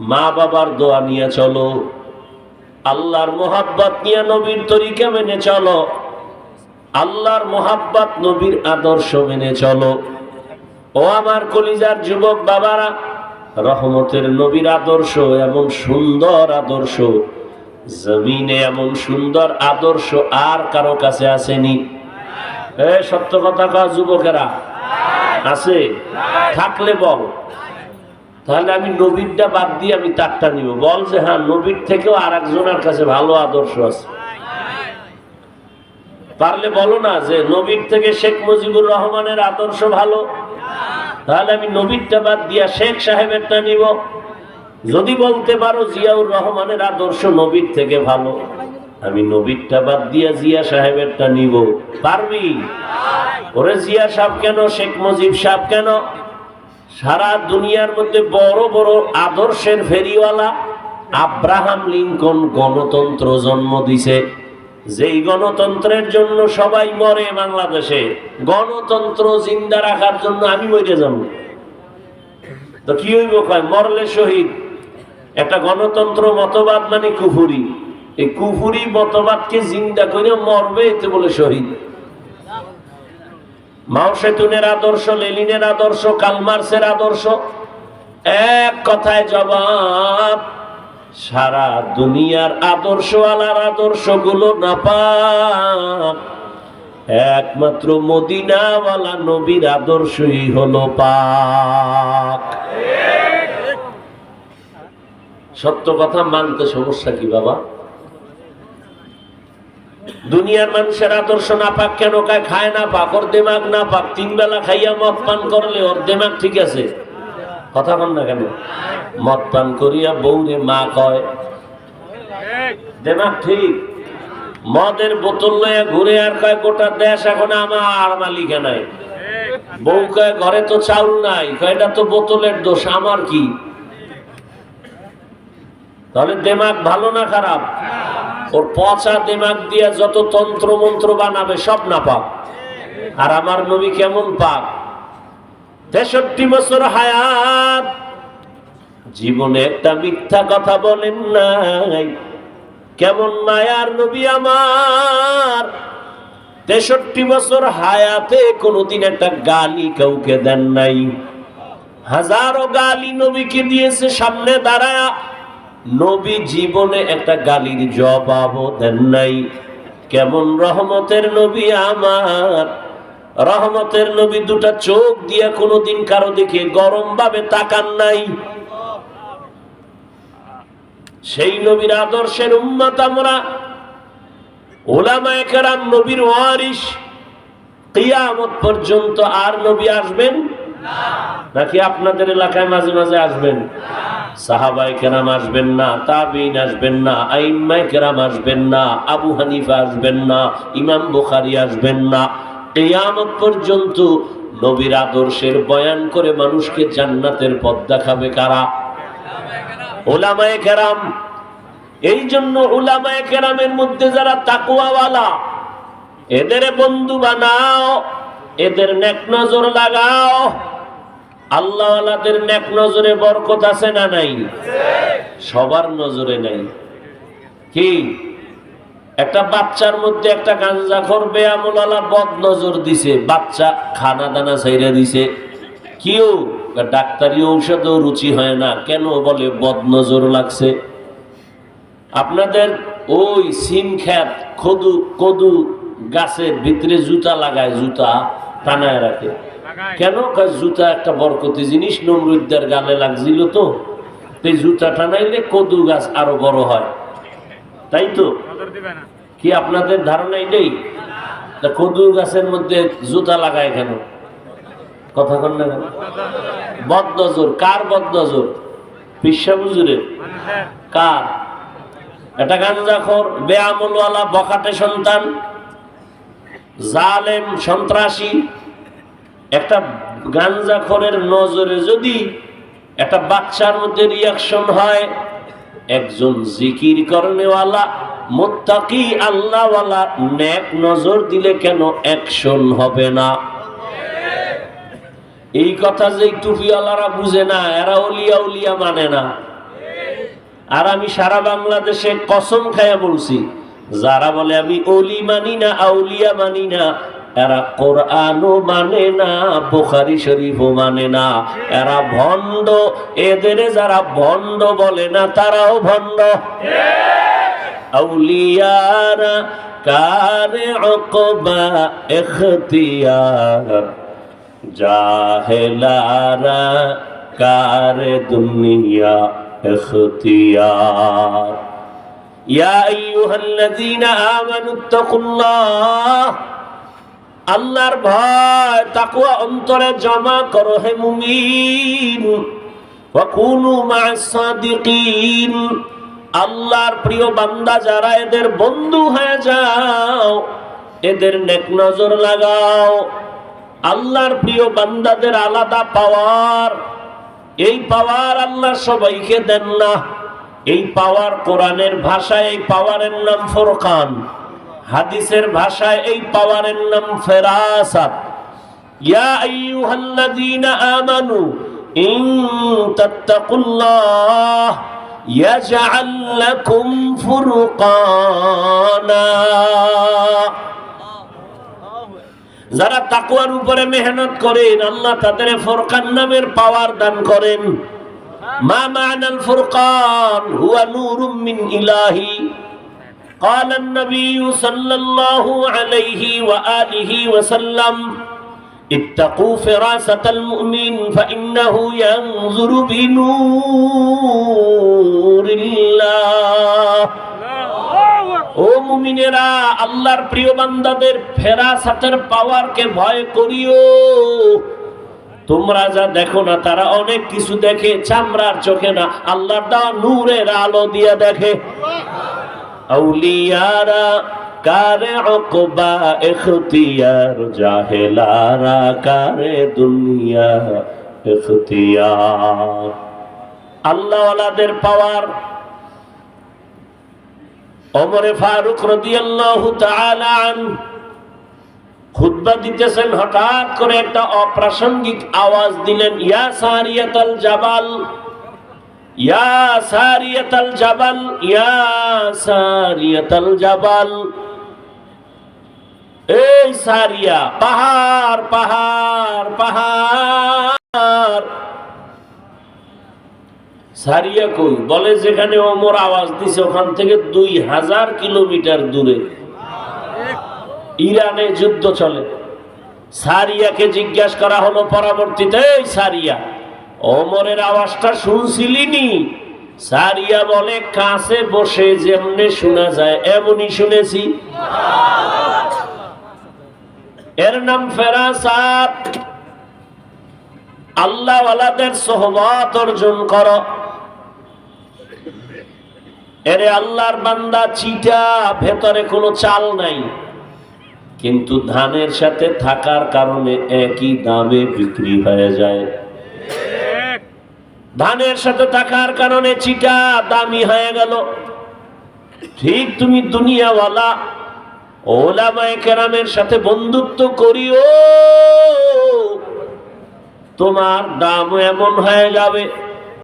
মা বাবার দোয়া নিয়ে চলো। আল্লাহর মোহাব্বত নিয়ে নবীর তরিকা মেনে চলো। আল্লাহর মোহাব্বত নবীর আদর্শ মেনে চলো। ও আমার কলিজার যুবক বাবারা, রহমতের নবীর আদর্শ এমন সুন্দর আদর্শ। জমিনে এমন সুন্দর আদর্শ আর কারও কাছে আসেনি। সত্য কথা যুবকেরা। আছে। থাকলে বল। তাহলে আমি নবীরটা বাদ দিয়ে আমি তারটা নিব। বল যে হ্যাঁ নবীর থেকেও আর একজনের কাছে ভালো আদর্শ আছে। পারলে বলো না যে, নবীর থেকে শেখ মুজিবুর রহমানের আদর্শ ভালো? তাহলে আমি নবীরটা বাদ দিয়া শেখ সাহেবেরটা নিব। যদি বলতে পারো জিয়াউর রহমানের আদর্শ নবীর থেকে ভালো, আমি নবীরটা বাদ দিয়া জিয়া সাহেবেরটা নিব। পারবি? ওরে জিয়া সাহেব কেন, শেখ মুজিব সাহেব কেন? সারা দুনিয়ার মধ্যে বড় বড় আদর্শের ফেরিওয়ালা আব্রাহাম লিঙ্কন গণতন্ত্র জন্ম দিছে। যেই গণতন্ত্রের জন্য সবাই মরে বাংলাদেশে, গণতন্ত্র জিন্দা রাখার জন্য আমি মরে যাব। তো কি হইব কয়, মরলে শহীদ। একটা গণতন্ত্র মতবাদ মানে কুফুরি। এই কুফুরি মতবাদকে জিন্দা করে মরবে এতে বলে শহীদ। মাও সেতুনের আদর্শ, লেলিনের আদর্শ, কালমার্সের আদর্শ। এক কথায় জবাব, সারা দুনিয়ার আদর্শ আলার আদর্শগুলো না পাক। একমাত্র মদিনাওয়ালা নবীর আদর্শই হলো পাক। সত্য কথা মানতে সমস্যা কি বাবা? দুনিয়ার মানুষের আদর্শ না পাক কেন খায় না পাক। ওর দেমাগ না পাক। তিন বেলা খাইয়া মদ পান করলে ওর দেমাগ ঠিক আছে? কথা বল না কেন? মদ পান করিয়া বউরে মা কয়, দেমাগ ঠিক। মদের বোতল লইয়া ঘুরে আর কয়, গোটা দেশ এখন আমার মালিকে নাই। বউ কয়, ঘরে তো চাউল নাই। কয়, এটা তো বোতলের দোষ। আমার কি? তাহলে দেমাগ ভালো না খারাপ? ওর পচা দেমাগ দিয়া যত তন্ত্র মন্ত্র বানাবে সব না পাক। আর আমার নবী কেমন পাক? তেষট্টি বছর হায়াত, জীবনে একটা মিথ্যা কথা বলেন নাই। কেমন মায়ার নবী আমার? তেষট্টি বছর হায়াতে কোনোদিন একটা গালি কাউকে দেন নাই। হাজারো গালি নবীকে দিয়েছে, সামনে দাঁড়ায় নবী জীবনে একটা গালির জবাবও দেন নাই। কেমন রহমতের নবী আমার। রহমতের নবী দুটা চোখ দিয়া কোনোদিন কারও দিকে গরম ভাবে তাকান নাই। সেই নবীর আদর্শের উম্মত আমরা। ওলামায়ে কেরাম নবীর ওয়ারিস কিয়ামত পর্যন্ত আর নবী আসবেন? নাকি আপনাদের এলাকায় মাঝে মাঝে আসবেন? সাহাবাই কেরাম আসবেন না, তাবিন আসবেন না, আইম্মাই কেরাম আসবেন না, আবু হানিফা আসবেন না, ইমাম বুখারি আসবেন না। কেয়ামত পর্যন্ত নবীর আদর্শের বয়ান করে মানুষকে জান্নাতের পথ দেখাবে কারা? ওলামায়ে কেরাম। এই জন্য ওলামায়ে কেরামের মধ্যে যারা তাকুয়াওয়ালা এদের বন্ধু বানাও, এদের নেক নজর লাগাও। আল্লাহওয়ালাদের নেক নজরে বরকত আছে না নাই? সবার নজরে নাই। কি? একটা বাচ্চার মধ্যে একটা গাঞ্জা করবে আমলালা বদ নজর দিছে, বাচ্চা খানা দানা ছাইরা দিছে। কিও? ডাক্তারি ঔষধও রুচি হয় না, কেন বলে বদ নজর লাগছে? আপনাদের ওই সিম খ্যাত কদু কদু গাছের ভিতরে জুতা লাগায়, জুতা টানায় রাখে। কেন? কয় জুতা একটা বরকতি জিনিস নমরুদ্দার গালে লাগছিল তো। এই জুতা টানাইলে কদু গাছ আরও বড় হয়। তাই তো? কি আপনাদের ধারণাই নেই তা কদু গাছের মধ্যে জুতা লাগায় কেন? কথা কন না কেন? বদনজর। কার বদনজর? পিসা বুজুরের কার? এটা গাঞ্জাখর বেআমলওয়ালা বখাটে সন্তান জালেম সন্ত্রাসী একটা গাঞ্জাখরের নজরে যদি একটা বাচ্চার মধ্যে রিয়াকশন হয়, একজন জিকির করনেওয়ালা, মোত্তাকি আল্লাহওয়ালা নেক নজর দিলে কেন অ্যাকশন হবে না? এই কথা যে টুপিওয়ালারা বুঝে না, এরা উলিয়া উলিয়া মানে না। আর আমি সারা বাংলাদেশে কসম খায়া বলছি, যারা বলে আমি অলি মানি না, আউলিয়া মানি না এরা কোরআনও মানে না, বোখারি শরীফও মানে না। এরা ভণ্ড, এদের যারা ভণ্ড বলে না, তারাও ভণ্ড। আউলিয়ারা কারে অকবা এখতিয়ার, জাহেলারা কারে দুনিয়া এখতিয়ার। ইয়া আইয়ুহাল্লাযীনা আমানুত্তাকুল্লাহ আল্লাহর ভয়, তাকওয়া অন্তরে জমা করো হে মুমিন। আল্লাহর প্রিয় বান্দা যারা এদের বন্ধু হয়ে যাও, এদের নেক নজর লাগাও। আল্লাহর প্রিয় বান্দাদের আলাদা পাওয়ার। এই পাওয়ার আল্লাহ সবাইকে দেন না। এই পাওয়ার কোরআনের ভাষায়, এই পাওয়ারের নাম ফোরকান। হাদিসের ভাষায় এই পাওয়ারের নাম ফেরাসাত। ইয়া আইয়ুহাল্লাযীনা আমানু, ইন তাত্তাকুল্লাহ, ইয়াজআল লাকুম ফুরকানা। যারা তাকুয়ার উপরে মেহনত করেন, আল্লাহ তাদের ফোরকান নামের পাওয়ার দান করেন। মা মা'নাল ফুরকান, হুয়া নূরুম মিন ইলাহি। قال النبي صلى الله عليه وآله وسلم اتقوا فراسة المؤمن فإنه ينظر بنور الله ও মুমিনেরা আল্লাহর প্রিয় বান্দাদের ফেরাসাতের পাওয়ারকে ভয় করিও তোমরা যা দেখো না তারা অনেক কিছু দেখে চামড়ার চোখে না আল্লাহর দেওয়া নূরের আলো দিয়ে দেখে আউলিয়ারা, কারে অকবা এখতিয়ার জাহেলারা, কারে দুনিয়া এখতিয়ার আল্লাহওয়ালাদের পাওয়ার। ওমরে ফারুক রাদিয়াল্লাহু তাআলা আন খুতবা দিতেছেন, হঠাৎ করে একটা অপ্রাসঙ্গিক আওয়াজ দিলেন, ইয়া সারিয়াতাল জাবাল ইয়া সারিয়াতাল জাবাল, ইয়া সারিয়াতাল জাবাল। এই সারিয়া, পাহাড় পাহাড় পাহাড়। সারিয়া কই? বলে যেখানে ওমর আওয়াজ দিছে, ওখান থেকে দুই হাজার কিলোমিটার দূরে। ইরানে যুদ্ধ চলে। সারিয়াকে জিজ্ঞাসা করা হলো পরবর্তীতে সারিয়া ওমরের আওয়াজটা শুনছিলিনি? সারিয়া বলে, কাছে বসে যেমনে শোনা যায়, এমনই শুনেছি। এর নাম ফেরাসাত আল্লাহওয়ালাদের সোহবত অর্জন করো। এরে আল্লাহর বান্দা, চিটা, ভেতরে কোনো চাল নাই। কিন্তু ধানের সাথে থাকার কারণে একই দামে বিক্রি হয়ে যায়। ধানের সাথে থাকার কারণে চিটা দামি হয়ে গেল। ঠিক তুমি দুনিয়াওয়ালা, ওলামায় কেরামের সাথে বন্ধুত্ব করিও, তোমার দাম এমন হয়ে যাবে।